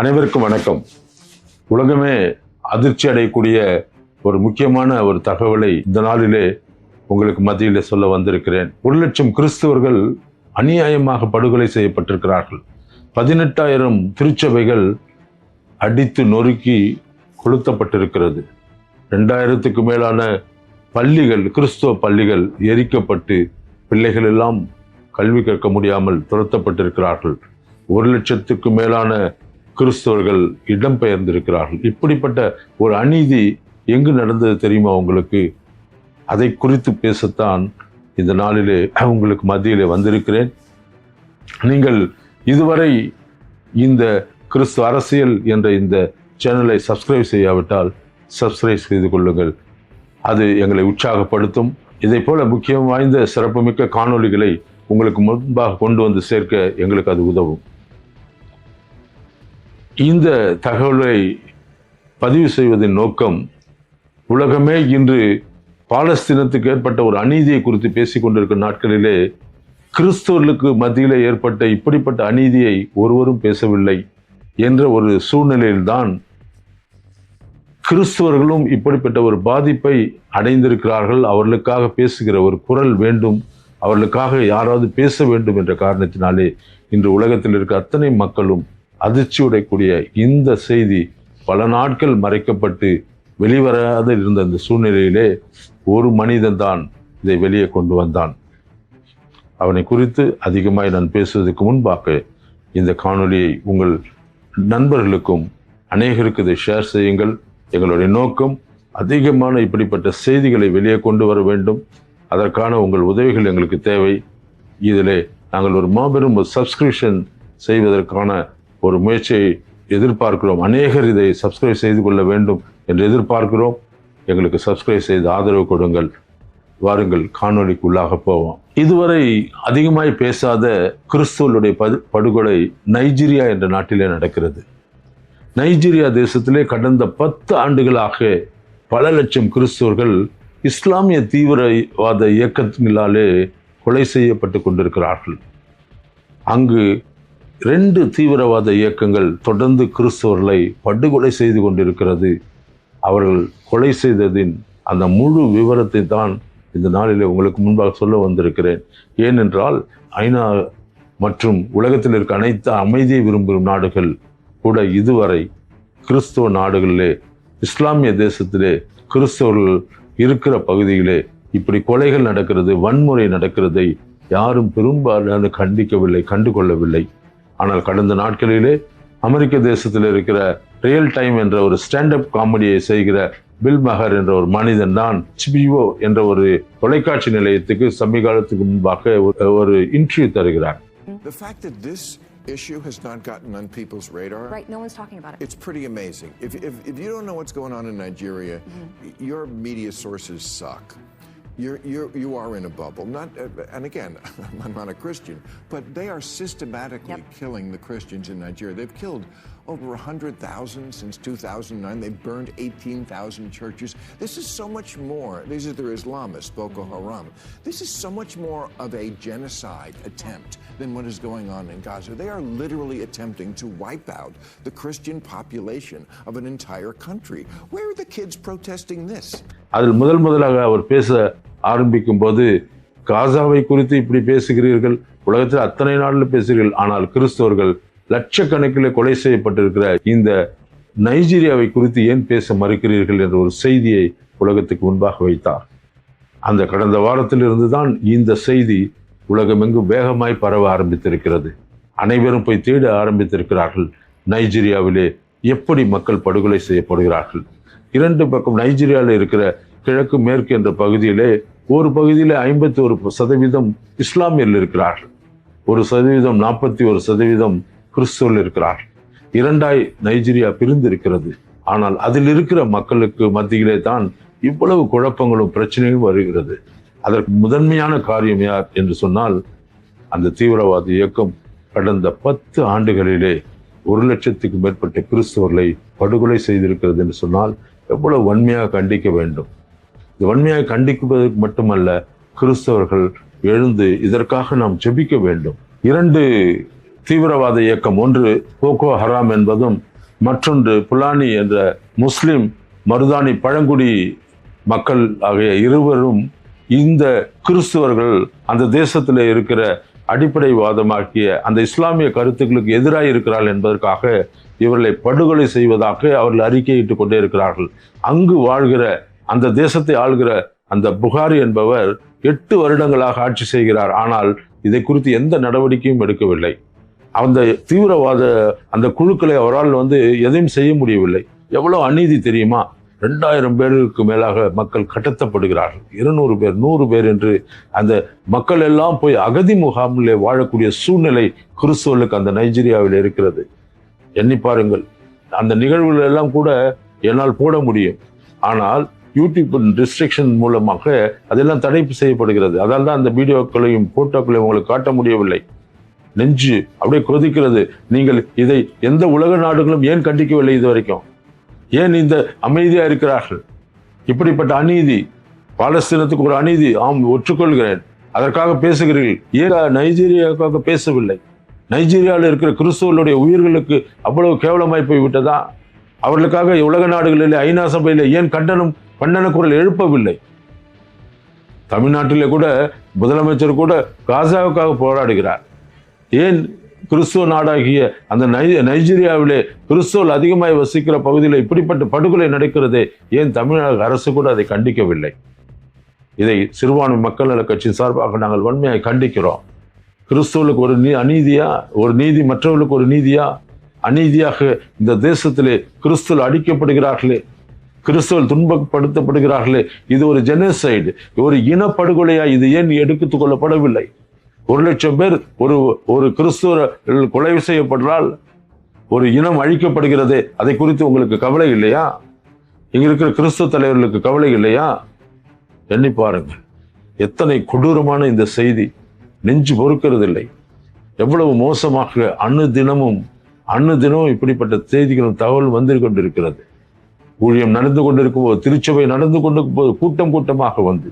அனைவருக்கும் வணக்கம். உலகமே அதிர்ச்சி அடையக்கூடிய ஒரு முக்கியமான ஒரு தகவலை இந்த நாளிலே உங்களுக்கு மத்தியில் சொல்ல வந்திருக்கிறேன். ஒரு லட்சம் கிறிஸ்தவர்கள் அநியாயமாக படுகொலை செய்யப்பட்டிருக்கிறார்கள். பதினெட்டாயிரம் திருச்சபைகள் அடித்து நொறுக்கி கொளுத்தப்பட்டிருக்கிறது. ரெண்டாயிரத்துக்கு மேலான பள்ளிகள் கிறிஸ்துவ பள்ளிகள் எரிக்கப்பட்டு பிள்ளைகள் எல்லாம் கல்வி கற்க முடியாமல் துரத்தப்பட்டிருக்கிறார்கள். ஒரு லட்சத்துக்கு மேலான கிறிஸ்தவர்கள் இடம்பெயர்ந்திருக்கிறார்கள். இப்படிப்பட்ட ஒரு அநீதி எங்கு நடந்தது தெரியுமா உங்களுக்கு? அதை குறித்து பேசத்தான் இந்த நாளிலே உங்களுக்கு மத்தியிலே வந்திருக்கிறேன். நீங்கள் இதுவரை இந்த கிறிஸ்துவ அரசியல் என்ற இந்த சேனலை சப்ஸ்கிரைப் செய்யாவிட்டால் சப்ஸ்கிரைப் செய்து கொள்ளுங்கள். அது எங்களை உற்சாகப்படுத்தும். இதை போல முக்கியம் வாய்ந்த சிறப்புமிக்க காணொளிகளை உங்களுக்கு முன்பாக கொண்டு வந்து சேர்க்க எங்களுக்கு அது உதவும். இந்த தகவலை பதிவு செய்வதன் நோக்கம் உலகமே இன்று பாலஸ்தீனத்துக்கு ஏற்பட்ட ஒரு அநீதியை குறித்து பேசிக் கொண்டிருக்கும் நாட்களிலே கிறிஸ்தவர்களுக்கு மத்தியில் ஏற்பட்ட இப்படிப்பட்ட அநீதியை ஒருவரும் பேசவில்லை என்ற ஒரு சூழ்நிலையில்தான் கிறிஸ்தவர்களும் இப்படிப்பட்ட ஒரு பாதிப்பை அடைந்திருக்கிறார்கள். அவர்களுக்காக பேசுகிற ஒரு குரல் வேண்டும். அவர்களுக்காக யாராவது பேச வேண்டும் என்ற காரணத்தினாலே இன்று உலகத்தில் இருக்க அத்தனை மக்களும் அதிர்ச்சியுடையக்கூடிய இந்த செய்தி பல நாட்கள் மறைக்கப்பட்டு வெளிவராத இருந்த இந்த சூழ்நிலையிலே ஒரு மனிதன் தான் இதை வெளியே கொண்டு வந்தான். அவனை குறித்து அதிகமாய் நான் பேசுவதற்கு முன்பாக இந்த காணொலியை உங்கள் நண்பர்களுக்கும் அநேகருக்கு இதை ஷேர் செய்யுங்கள். எங்களுடைய நோக்கம் அதிகமான இப்படிப்பட்ட செய்திகளை வெளியே கொண்டு வர வேண்டும். அதற்கான உங்கள் உதவிகள் எங்களுக்கு தேவை. இதிலே நாங்கள் ஒரு மாபெரும் ஒரு சப்ஸ்கிரிப்ஷன் செய்வதற்கான ஒரு முயற்சியை எதிர்பார்க்கிறோம். அநேகர் இதை சப்ஸ்கிரைப் செய்து கொள்ள வேண்டும் என்று எதிர்பார்க்கிறோம். எங்களுக்கு சப்ஸ்கிரைப் செய்து ஆதரவு கொடுங்கள். வாருங்கள் காணொளிக்குள்ளாக போவோம். இதுவரை அதிகமாய் பேசாத கிறிஸ்துவனுடைய படு படுகொலை நைஜீரியா என்ற நாட்டிலே நடக்கிறது. நைஜீரியா தேசத்திலே கடந்த பத்து ஆண்டுகளாக பல லட்சம் கிறிஸ்துவர்கள் இஸ்லாமிய தீவிரவாத இயக்கத்தினாலே கொலை செய்யப்பட்டு கொண்டிருக்கிறார்கள். அங்கு ரெண்டு தீவிரவாத இயக்கங்கள் தொடர்ந்து கிறிஸ்தவர்களை படுகொலை செய்து கொண்டிருக்கிறது. அவர்கள் கொலை செய்ததின் அந்த முழு விவரத்தை தான் இந்த நாளிலே உங்களுக்கு முன்பாக சொல்ல வந்திருக்கிறேன். ஏனென்றால் ஐநா மற்றும் உலகத்தில் இருக்க அனைத்து அமைதியை விரும்பும் நாடுகள் கூட இதுவரை கிறிஸ்துவ நாடுகளிலே இஸ்லாமிய தேசத்திலே கிறிஸ்தவர்கள் இருக்கிற பகுதியிலே இப்படி கொலைகள் நடக்கிறது வன்முறை நடக்கிறதை யாரும் பெரும்பாலான கண்டிக்கவில்லை கண்டுகொள்ளவில்லை. ஆனால் கடந்த நாட்களிலே அமெரிக்க தேசத்தில் இருக்கிற ரியல் டைம் என்ற ஒரு ஸ்டாண்டப் காமெடியை செய்கிற பில் மகர் என்ற ஒரு மனிதன் தான் ஹெச்பிஓ என்ற ஒரு தொலைக்காட்சி நிலையத்துக்கு சமீபகாலத்துக்கு முன்பாக ஒரு- ஒரு இன்டர்வியூ தருகிறார் The fact that this issue has not gotten on people's radar, Right, no one's talking about it. it's pretty amazing. If, if, if you don't know what's going on in Nigeria, your media sources suck. You're, you're, you are in a bubble. Not, uh, and again, I'm not a Christian, but they are systematically Yep. killing the Christians in Nigeria. They've killed over 100,000 since 2009. They've burned 18,000 churches. This is so much more. These are their Islamists, Boko Haram. This is so much more of a genocide attempt than what is going on in Gaza. They are literally attempting to wipe out the Christian population of an entire country. Where are the kids protesting this? அதில் முதல் முதலாக அவர் பேச ஆரம்பிக்கும் போது காசாவை குறித்து இப்படி பேசுகிறீர்கள் உலகத்தில் அத்தனை நாளில் பேசுகிறீர்கள் ஆனால் கிறிஸ்தவர்கள் லட்சக்கணக்கில் கொலை செய்யப்பட்டிருக்கிற இந்த நைஜீரியாவை குறித்து ஏன் பேச மறுக்கிறீர்கள் என்ற ஒரு செய்தியை உலகத்துக்கு முன்பாக வைத்தார். அந்த கடந்த வாரத்திலிருந்து தான் இந்த செய்தி உலகமெங்கும் வேகமாய் பரவ ஆரம்பித்திருக்கிறது. அனைவரும் போய் தேட ஆரம்பித்திருக்கிறார்கள். நைஜீரியாவிலே எப்படி மக்கள் படுகொலை செய்யப்படுகிறார்கள்? இரண்டு பக்கம் நைஜீரியாவில் இருக்கிற கிழக்கு மேற்கு என்ற பகுதியிலே ஒரு பகுதியிலே ஐம்பத்தி ஒரு சதவீதம் இஸ்லாமியர்கள் இருக்கிறார்கள். ஒரு சதவீதம் நாற்பத்தி ஒரு சதவீதம் கிறிஸ்துவர்கள் இருக்கிறார்கள். இரண்டாய் நைஜீரியா பிரிந்து இருக்கிறது ஆனால் அதில் இருக்கிற மக்களுக்கு மத்தியிலே தான் இவ்வளவு குழப்பங்களும் பிரச்சனையும் வருகிறது. அதற்கு முதன்மையான காரியம் யார் என்று சொன்னால் அந்த தீவிரவாத இயக்கம் கடந்த பத்து ஆண்டுகளிலே ஒரு லட்சத்துக்கு மேற்பட்ட கிறிஸ்தவர்களை படுகொலை செய்திருக்கிறது என்று சொன்னால் எவ்வளவு வன்மையாக கண்டிக்க வேண்டும். வன்மையாக கண்டிப்பதற்கு மட்டுமல்ல கிறிஸ்தவர்கள் எழுந்து இதற்காக நாம் ஜெபிக்க வேண்டும். இரண்டு தீவிரவாத இயக்கம் ஒன்று போகோ ஹராம் என்பதும் மற்றொன்று புலானி என்ற முஸ்லிம் மருதானி பழங்குடி மக்கள் ஆகிய இருவரும் இந்த கிறிஸ்துவர்கள் அந்த தேசத்தில் இருக்கிற அடிப்படைவாதமாக்கிய அந்த இஸ்லாமிய கருத்துக்களுக்கு எதிராக இருக்கிறார்கள் என்பதற்காக இவர்களை படுகொலை செய்வதாக அவர்கள் அறிக்கையிட்டு கொண்டே இருக்கிறார்கள். அங்கு வாழ்கிற அந்த தேசத்தை ஆள்கிற அந்த புகாரி என்பவர் எட்டு வருடங்களாக ஆட்சி செய்கிறார். ஆனால் இதை குறித்து எந்த நடவடிக்கையும் எடுக்கவில்லை. அந்த தீவிரவாத அந்த குழுக்களை அவரால் வந்து எதையும் செய்ய முடியவில்லை. எவ்வளோ அநீதி தெரியுமா? ரெண்டாயிரம் பேருக்கு மேலாக மக்கள் கடத்தப்படுகிறார்கள் இருநூறு பேர் நூறு பேர் என்று அந்த மக்கள் எல்லாம் போய் அகதி முகாமிலே வாழக்கூடிய சூழ்நிலை கிறிஸ்துவர்களுக்கு அந்த நைஜீரியாவில் இருக்கிறது. எண்ணி பாருங்கள். அந்த நிகழ்வுகள் எல்லாம் கூட என்னால் போட முடியும். ஆனால் யூடியூப் ரெஸ்ட்ரிக்ஷன் மூலமாக அதெல்லாம் தடை செய்யப்படுகிறது. அதால் தான் அந்த வீடியோக்களையும் போட்டோக்களையும் உங்களுக்கு காட்ட முடியவில்லை. நெஞ்சு அப்படியே கொதிக்கிறது. நீங்கள் இதை எந்த உலக நாடுகளும் ஏன் கண்டிக்கவில்லை இது வரைக்கும் ஏன் இந்த அமைதியாக இருக்கிறார்கள்? இப்படிப்பட்ட அநீதி பாலஸ்தீனத்துக்கு ஒரு அநீதி ஆம் ஒற்றுக்கொள்கிறேன். அதற்காக பேசுகிறீர்கள். ஏன் நைஜீரியாவுக்காக பேசவில்லை? நைஜீரியாவில் இருக்கிற கிறிஸ்துவர்களுடைய உயிர்களுக்கு அவ்வளவு கேவலமாய் போய் விட்டதா அவர்களுக்காக உலக நாடுகளில் ஐநா சபையில் ஏன் கண்டனம் கண்டன குரல் எழுப்பவில்லை. தமிழ்நாட்டிலே கூட முதலமைச்சர் கூட காசாவுக்காக போராடுகிறார். ஏன் கிறிஸ்துவ நாடாகிய அந்த நை நைஜீரியாவிலே கிறிஸ்துவல் அதிகமாய் வசிக்கிற பகுதியில் இப்படிப்பட்ட படுகொலை நடக்கிறதே ஏன் தமிழக அரசு கூட அதை கண்டிக்கவில்லை? இதை சிறுபான்மை மக்கள் நல கட்சியின் சார்பாக நாங்கள் வன்மையாக கண்டிக்கிறோம். கிறிஸ்துவலுக்கு ஒரு நீ அநீதியா ஒரு நீதி மற்றவர்களுக்கு ஒரு நீதியா அநீதியாக இந்த தேசத்திலே கிறிஸ்துவல் அடிக்கப்படுகிறார்களே கிறிஸ்தவர்கள் துன்பப்படுத்தப்படுகிறார்களே இது ஒரு ஜெனசைடு ஒரு இனப்படுகொலையா இது ஏன் எடுத்துக் கொள்ளப்படவில்லை? ஒரு லட்சம் பேர் ஒரு ஒரு கிறிஸ்துவ கொலை செய்யப்படுறால் ஒரு இனம் அழிக்கப்படுகிறது அதை குறித்து உங்களுக்கு கவலை இல்லையா? இங்க இருக்கிற கிறிஸ்துவ தலைவர்களுக்கு கவலை இல்லையா? எண்ணி பாருங்கள். எத்தனை கொடூரமான இந்த செய்தி. நெஞ்சு பொறுக்கிறதில்லை. எவ்வளவு மோசமாக அணு தினமும் அணு தினமும் இப்படிப்பட்ட செய்திகளும் தகவல் வந்து கொண்டிருக்கிறது ஊழியம் நடந்து கொண்டிருக்கும் போது திருச்சபை நடந்து கொண்டிருக்கும் போது கூட்டம் கூட்டமாக வந்து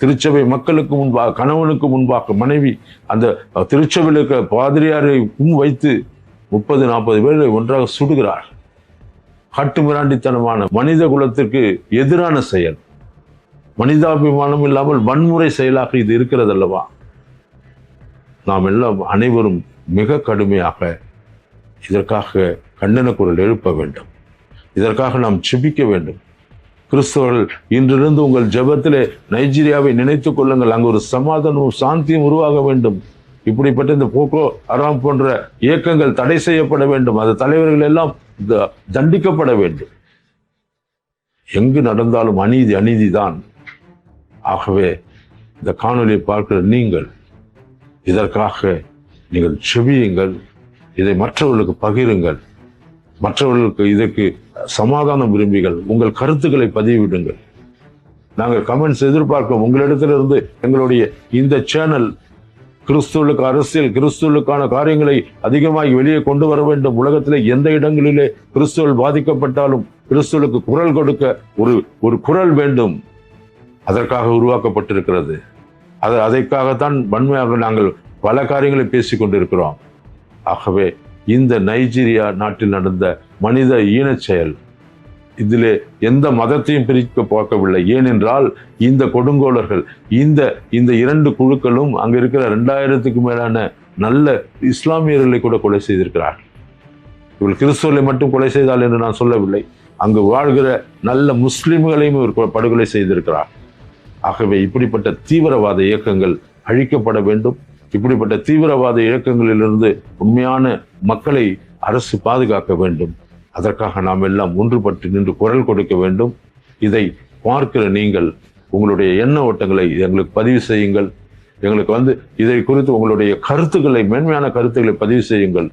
திருச்சபை மக்களுக்கு முன்பாக கணவனுக்கு முன்பாக மனைவி அந்த திருச்சபையில் இருக்கிற பாதிரியாரை முன் வைத்து முப்பது நாற்பது பேரை ஒன்றாக சுடுகிறார். காட்டுமிராண்டித்தனமான மனித குலத்திற்கு எதிரான செயல். மனிதாபிமானம் இல்லாமல் வன்முறை செயலாக இது இருக்கிறது அல்லவா நாம் எல்லாம் அனைவரும் மிக கடுமையாக இதற்காக கண்டன குரல் எழுப்ப வேண்டும். இதற்காக நாம் செபிக்க வேண்டும். கிறிஸ்தவர்கள் இன்றிருந்து உங்கள் ஜபத்திலே நைஜீரியாவை நினைத்துக் கொள்ளுங்கள். அங்கு ஒரு சமாதானமும் சாந்தியும் உருவாக வேண்டும். இப்படிப்பட்ட இந்த போக்கோ அராம் போன்ற இயக்கங்கள் தடை செய்யப்பட வேண்டும். அந்த தலைவர்கள் எல்லாம் த- தண்டிக்கப்பட வேண்டும். எங்கு நடந்தாலும் அநீதி அநீதி தான் ஆகவே இந்த காணொலியை பார்க்கிற நீங்கள் இதற்காக நீங்கள் செவியுங்கள் இதை மற்றவர்களுக்கு பகிருங்கள். மற்றவர்களுக்கு இதற்கு சமாதானம் விரும்பிகள் உங்கள் கருத்துக்களை பதிவிடுங்கள். நாங்கள் கமெண்ட்ஸ் எதிர்பார்க்கிறோம். உங்களிடத்திலிருந்து எங்களுடைய இந்த சேனல் கிறிஸ்துவளுக்கு அரசியல் கிறிஸ்துவளுக்கான காரியங்களை அதிகமாக வெளியே கொண்டு வர வேண்டும். உலகத்திலே எந்த இடங்களிலே கிறிஸ்துவல் பாதிக்கப்பட்டாலும் கிறிஸ்துவலுக்கு குரல் கொடுக்க ஒரு ஒரு குரல் வேண்டும். அதற்காக உருவாக்கப்பட்டிருக்கிறது. அது அதற்காகத்தான் வன்மையாக நாங்கள் பல காரியங்களை பேசிக் கொண்டிருக்கிறோம் ஆகவே இந்த நைஜீரியா நாட்டில் நடந்த மனித ஈனச் செயல் இதிலே எந்த மதத்தையும் பிரிக்க பார்க்கவில்லை. ஏனென்றால் இந்த கொடுங்கோலர்கள் இந்த இந்த இரண்டு குழுக்களும் அங்க இருக்கிற ரெண்டாயிரத்துக்கு மேலான நல்ல இஸ்லாமியர்களை கூட கொலை செய்திருக்கிறார்கள் இவள் கிறிஸ்துவர்களை மட்டும் கொலை செய்தால் என்று நான் சொல்லவில்லை. அங்கு வாழ்கிற நல்ல முஸ்லிம்களையும் இவர் படுகொலை செய்திருக்கிறார். ஆகவே இப்படிப்பட்ட தீவிரவாத இயக்கங்கள் அழிக்கப்பட வேண்டும். இப்படிப்பட்ட தீவிரவாத இயக்கங்களிலிருந்து உண்மையான மக்களை அரசு பாதுகாக்க வேண்டும். அதற்காக நாம் எல்லாம் ஒன்றுபட்டு நின்று குரல் கொடுக்க வேண்டும். இதை பார்க்கிற நீங்கள் உங்களுடைய எண்ண ஓட்டங்களை எங்களுக்கு பதிவு செய்யுங்கள். எங்களுக்கு வந்து இதை குறித்து உங்களுடைய கருத்துக்களை மேன்மையான கருத்துக்களை பதிவு செய்யுங்கள்.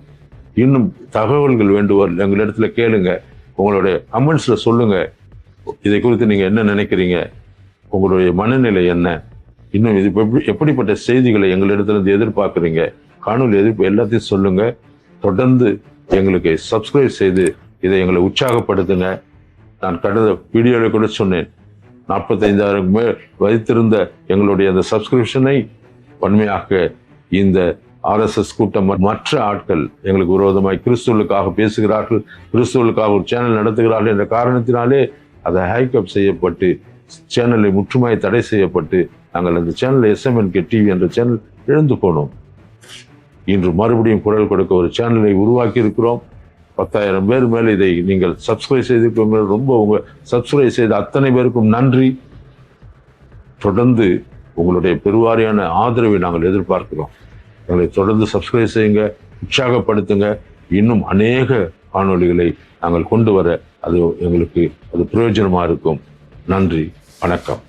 இன்னும் தகவல்கள் வேண்டுவோர் எங்களிடத்தில் கேளுங்க. உங்களுடைய கமெண்ட்ஸில் சொல்லுங்க. இதை குறித்து நீங்கள் என்ன நினைக்கிறீங்க? உங்களுடைய மனநிலை என்ன? இன்னும் இது எப்படி- எப்படிப்பட்ட செய்திகளை எங்களிடத்திலிருந்து எதிர்பார்க்குறீங்க? காணொலி எதிர்ப்பு எல்லாத்தையும் சொல்லுங்க. தொடர்ந்து எங்களுக்கு சப்ஸ்கிரைப் செய்து இதை எங்களை உற்சாகப்படுத்துங்க. நான் கடந்த வீடியோவில் கூட சொன்னேன். நாற்பத்தைந்தாயிரம் மேல் வைத்திருந்த எங்களுடைய அந்த சப்ஸ்கிரிப்ஷனை வன்மையாக இந்த ஆர்எஸ்எஸ் கூட்டம் மற்ற ஆட்கள் எங்களுக்கு விரோதமாய் கிறிஸ்துவலுக்காக பேசுகிறார்கள் கிறிஸ்துவலுக்காக ஒரு சேனல் நடத்துகிறார்கள் என்ற காரணத்தினாலே அதை ஹேக்கப் செய்யப்பட்டு சேனலை முற்றுமாய் தடை செய்யப்பட்டு நாங்கள் அந்த channel S M N K TV என்ற சேனல் இழந்து போனோம். இன்று மறுபடியும் குரல் கொடுக்க ஒரு சேனலை உருவாக்கி இருக்கிறோம். பத்தாயிரம் பேர் மேலே இதை நீங்கள் சப்ஸ்கிரைப் செய்திருக்கீங்க ரொம்ப உங்கள் சப்ஸ்கிரைப் செய்த அத்தனை பேருக்கும் நன்றி. தொடர்ந்து உங்களுடைய பெருவாரியான ஆதரவை நாங்கள் எதிர்பார்க்கிறோம். எங்களை தொடர்ந்து சப்ஸ்கிரைப் செய்யுங்க உற்சாகப்படுத்துங்க. இன்னும் அநேக காணொளிகளை நாங்கள் கொண்டு வர அது எங்களுக்கு அது பிரயோஜனமாக இருக்கும். நன்றி வணக்கம்.